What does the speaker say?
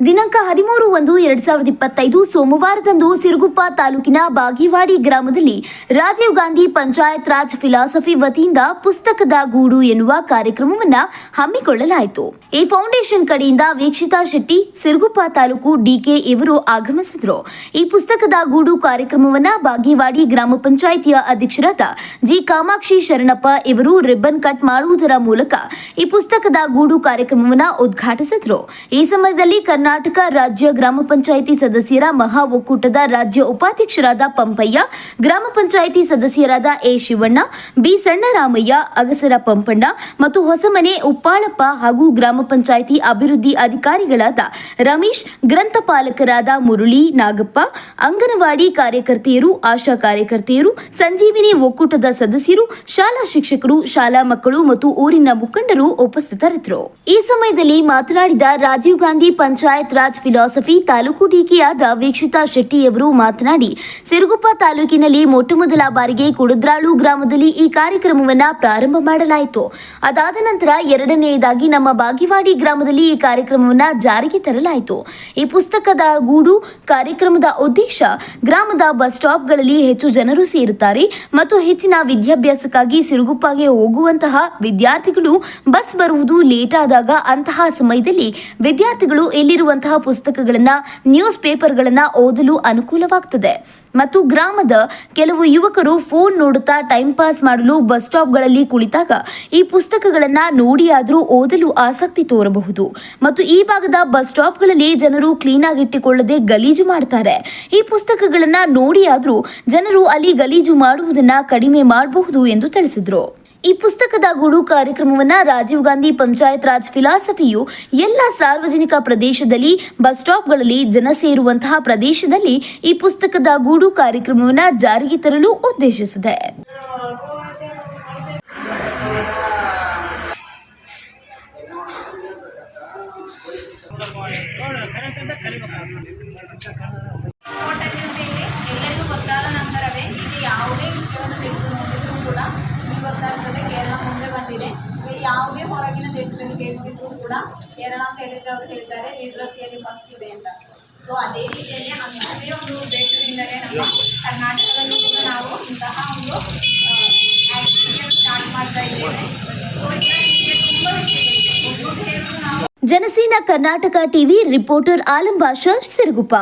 ದಿನಾಂಕ ಹದಿಮೂರು ಒಂದು ಎರಡ್ ಸಾವಿರದ ಇಪ್ಪತ್ತೈದು ಸೋಮವಾರದಂದು ಸಿರುಗುಪ್ಪ ತಾಲೂಕಿನ ಬಾಗಿವಾಡಿ ಗ್ರಾಮದಲ್ಲಿ ರಾಜೀವ್ ಗಾಂಧಿ ಪಂಚಾಯತ್ ರಾಜ್ ಫಿಲಾಸಫಿ ವತಿಯಿಂದ ಪುಸ್ತಕದ ಗೂಡು ಎನ್ನುವ ಕಾರ್ಯಕ್ರಮವನ್ನ ಹಮ್ಮಿಕೊಳ್ಳಲಾಯಿತು. ಈ ಫೌಂಡೇಶನ್ ಕಡೆಯಿಂದ ವೀಕ್ಷಿತಾ ಶೆಟ್ಟಿ, ಸಿರುಗುಪ್ಪ ತಾಲೂಕು ಡಿಕೆ ಇವರು ಆಗಮಿಸಿದ್ರು. ಈ ಪುಸ್ತಕದ ಗೂಡು ಕಾರ್ಯಕ್ರಮವನ್ನ ಬಾಗಿವಾಡಿ ಗ್ರಾಮ ಪಂಚಾಯಿತಿಯ ಅಧ್ಯಕ್ಷರಾದ ಜಿ ಕಾಮಾಕ್ಷಿ ಶರಣಪ್ಪ ಇವರು ರಿಬ್ಬನ್ ಕಟ್ ಮಾಡುವುದರ ಮೂಲಕ ಈ ಪುಸ್ತಕದ ಗೂಡು ಕಾರ್ಯಕ್ರಮವನ್ನ ಉದ್ಘಾಟಿಸಿದ್ರು. ಈ ಸಮಯದಲ್ಲಿ ರಾಜ್ಯ ಗ್ರಾಮ ಪಂಚಾಯಿತಿ ಸದಸ್ಯರ ಮಹಾ ಒಕ್ಕೂಟದ ರಾಜ್ಯ ಉಪಾಧ್ಯಕ್ಷರಾದ ಪಂಪಯ್ಯ, ಗ್ರಾಮ ಪಂಚಾಯಿತಿ ಸದಸ್ಯರಾದ ಎ ಶಿವಣ್ಣ, ಬಿ ಸಣ್ಣರಾಮಯ್ಯ, ಅಗಸರ ಪಂಪಣ್ಣ ಮತ್ತು ಹೊಸಮನೆ ಉಪ್ಪಾಳಪ್ಪ ಹಾಗೂ ಗ್ರಾಮ ಪಂಚಾಯಿತಿ ಅಭಿವೃದ್ಧಿ ಅಧಿಕಾರಿಗಳಾದ ರಮೇಶ್, ಗ್ರಂಥಪಾಲಕರಾದ ಮುರುಳಿ, ನಾಗಪ್ಪ, ಅಂಗನವಾಡಿ ಕಾರ್ಯಕರ್ತೆಯರು, ಆಶಾ ಕಾರ್ಯಕರ್ತೆಯರು, ಸಂಜೀವಿನಿ ಒಕ್ಕೂಟದ ಸದಸ್ಯರು, ಶಾಲಾ ಶಿಕ್ಷಕರು, ಶಾಲಾ ಮಕ್ಕಳು ಮತ್ತು ಊರಿನ ಮುಖಂಡರು ಉಪಸ್ಥಿತರಿದ್ದರು. ಈ ಸಮಯದಲ್ಲಿ ಮಾತನಾಡಿದ ರಾಜೀವ್ ಗಾಂಧಿ ಪಂಚಾಯತ್ ರಾಜ್ ಫಿಲಾಸಫಿ ತಾಲೂಕು ಟೀಕೆಯಾದ ವೀಕ್ಷಿತಾ ಶೆಟ್ಟಿಯವರು ಮಾತನಾಡಿ, ಸಿರುಗುಪ್ಪ ತಾಲೂಕಿನಲ್ಲಿ ಮೊಟ್ಟಮೊದಲ ಬಾರಿಗೆ ಕುಡುದ್ರಾಳು ಗ್ರಾಮದಲ್ಲಿ ಈ ಕಾರ್ಯಕ್ರಮವನ್ನ ಪ್ರಾರಂಭ ಮಾಡಲಾಯಿತು. ಅದಾದ ನಂತರ ಎರಡನೆಯದಾಗಿ ನಮ್ಮ ಬಾಗಿವಾಡಿ ಗ್ರಾಮದಲ್ಲಿ ಈ ಕಾರ್ಯಕ್ರಮವನ್ನು ಜಾರಿಗೆ ತರಲಾಯಿತು. ಈ ಪುಸ್ತಕದ ಗೂಡು, ಕಾರ್ಯಕ್ರಮದ ಉದ್ದೇಶ, ಗ್ರಾಮದ ಬಸ್ ಸ್ಟಾಪ್ಗಳಲ್ಲಿ ಹೆಚ್ಚು ಜನರು ಸೇರುತ್ತಾರೆ ಮತ್ತು ಹೆಚ್ಚಿನ ವಿದ್ಯಾಭ್ಯಾಸಕ್ಕಾಗಿ ಸಿರುಗುಪ್ಪಗೆ ಹೋಗುವಂತಹ ವಿದ್ಯಾರ್ಥಿಗಳು ಬಸ್ ಬರುವುದು ಲೇಟ್ ಆದಾಗ ಅಂತಹ ಸಮಯದಲ್ಲಿ ವಿದ್ಯಾರ್ಥಿಗಳು ಎಲ್ಲಿರುವಂತಹ ಪುಸ್ತಕಗಳನ್ನ ನ್ಯೂಸ್ ಪೇಪರ್ಗಳನ್ನ ಓದಲು ಅನುಕೂಲವಾಗ್ತದೆ. ಮತ್ತು ಗ್ರಾಮದ ಕೆಲವು ಯುವಕರು ಫೋನ್ ನೋಡುತ್ತಾ ಟೈಮ್ ಪಾಸ್ ಮಾಡಲು ಬಸ್ ಸ್ಟಾಪ್ಗಳಲ್ಲಿ ಕುಳಿತಾಗ ಈ ಪುಸ್ತಕಗಳನ್ನ ನೋಡಿಯಾದರೂ ಓದಲು ಆಸಕ್ತಿ ತೋರಬಹುದು. ಮತ್ತು ಈ ಭಾಗದ ಬಸ್ ಸ್ಟಾಪ್ಗಳಲ್ಲಿ ಜನರು ಕ್ಲೀನ್ ಆಗಿಟ್ಟುಕೊಳ್ಳದೆ ಗಲೀಜು ಮಾಡ್ತಾರೆ. ಈ ಪುಸ್ತಕಗಳನ್ನ ನೋಡಿಯಾದರೂ ಜನರು ಅಲ್ಲಿ ಗಲೀಜು ಮಾಡುವುದನ್ನ ಕಡಿಮೆ ಮಾಡಬಹುದು ಎಂದು ತಿಳಿಸಿದರು. ಈ ಪುಸ್ತಕದ ಗುಡು ಕಾರ್ಯಕ್ರಮವನ್ನ ರಾಜೀವ್ ಗಾಂಧಿ ಪಂಚಾಯತ್ ರಾಜ್ ಫಿಲಾಸಫಿಯು ಎಲ್ಲ ಸಾರ್ವಜನಿಕ ಪ್ರದೇಶದಲ್ಲಿ ಬಸ್ ಸ್ಟಾಪ್ಗಳಲ್ಲಿ ಜನ ಸೇರುವಂತಹ ಪ್ರದೇಶದಲ್ಲಿ ಈ ಪುಸ್ತಕದ ಗೂಡು ಕಾರ್ಯಕ್ರಮವನ್ನ ಜಾರಿಗೆ ತರಲು ಉದ್ದೇಶಿಸಿದೆ. ಹೊರಗಿನ ದೇಶದಲ್ಲಿ ಕೇಳ್ತಿದ್ರು ಕೂಡ ಕೇರಳ ಅಂತ ಹೇಳಿದ್ರೆ ಅವ್ರು ಹೇಳ್ತಾರೆ ಲಿಟ್ರಸಿಯಲ್ಲಿ ಫಸ್ಟ್ ಇದೆ ಅಂತ. ಸೊ ಅದೇ ರೀತಿಯಲ್ಲಿ ಅಂಥದ್ದೇ ಒಂದು ದೇಶದಿಂದಲೇ ನಮ್ಮ ಕರ್ನಾಟಕದಲ್ಲೂ ಕೂಡ ನಾವು ಇಂತಹ ಒಂದು ಸ್ಟಾರ್ಟ್ ಮಾಡ್ತಾ ಇದ್ದೇವೆ. ಸೊ ಇದರಲ್ಲಿ ತುಂಬ ವಿಷಯಗಳಿದೆ. Janasena Karnataka TV, reporter Alam Basha Siruguppa.